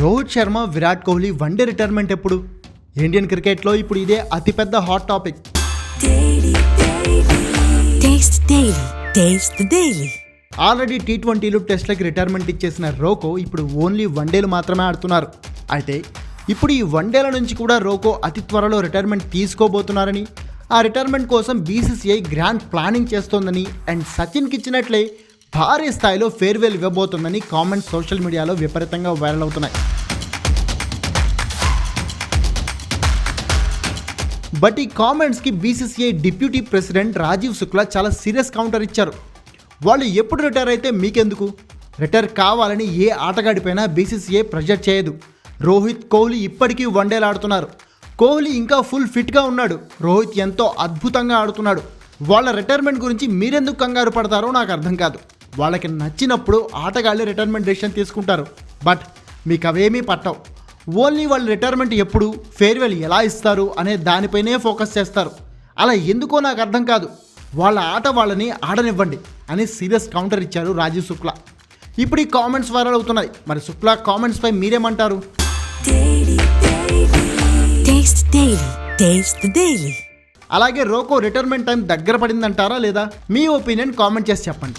Rohit Sharma Virat Kohli one day retirement ఎప్పుడు? Indian క్రికెట్లో ఇప్పుడు ఇదే అతిపెద్ద హాట్ టాపిక్. ఆల్రెడీ టీ ట్వంటీలు టెస్ట్లకి రిటైర్మెంట్ ఇచ్చేసిన రోకో ఇప్పుడు ఓన్లీ వన్డేలు మాత్రమే ఆడుతున్నారు. అయితే ఇప్పుడు ఈ వన్డేల నుంచి కూడా రోకో అతి త్వరలో రిటైర్మెంట్ తీసుకోబోతున్నారని ఆ రిటైర్మెంట్ కోసం బీసీసీఐ గ్రాండ్ ప్లానింగ్ చేస్తోందని అండ్ సచిన్కి ఇచ్చినట్లే భారీ స్థాయిలో ఫేర్వెల్ ఇవ్వబోతోందని కామెంట్స్ సోషల్ మీడియాలో విపరీతంగా వైరల్ అవుతున్నాయి. బట్ ఈ కామెంట్స్కి BCCI deputy president Rajiv Shukla చాలా సీరియస్ కౌంటర్ ఇచ్చారు. వాళ్ళు ఎప్పుడు రిటైర్ అయితే మీకెందుకు? రిటైర్ కావాలని ఏ ఆటగాడిపైనా బీసీసీఐ ప్రెజర్ చేయదు. రోహిత్ కోహ్లీ ఇప్పటికీ వన్డేలు ఆడుతున్నారు. కోహ్లీ ఇంకా ఫుల్ ఫిట్గా ఉన్నాడు. రోహిత్ ఎంతో అద్భుతంగా ఆడుతున్నాడు. వాళ్ళ రిటైర్మెంట్ గురించి మీరెందుకు కంగారు పడతారో నాకు అర్థం కాదు. వాళ్ళకి నచ్చినప్పుడు ఆటగాళ్ళు రిటైర్మెంట్ డెసిషన్ తీసుకుంటారు. బట్ మీకు అవేమీ పట్టవు. ఓన్లీ వాళ్ళ రిటైర్మెంట్ ఎప్పుడు ఫేర్వెల్ ఎలా ఇస్తారు అనే దానిపైనే ఫోకస్ చేస్తారు. అలా ఎందుకో నాకు అర్థం కాదు. వాళ్ళ ఆట వాళ్ళని ఆడనివ్వండి అని సీరియస్ కౌంటర్ ఇచ్చారు రాజీవ్ శుక్లా. ఇప్పుడు ఈ కామెంట్స్ వైరల్ అవుతున్నాయి. మరి శుక్లా కామెంట్స్పై మీరేమంటారు. అలాగే రోకో రిటైర్మెంట్ టైం దగ్గర పడిందంటారా లేదా? మీ ఒపీనియన్ కామెంట్ చేసి చెప్పండి.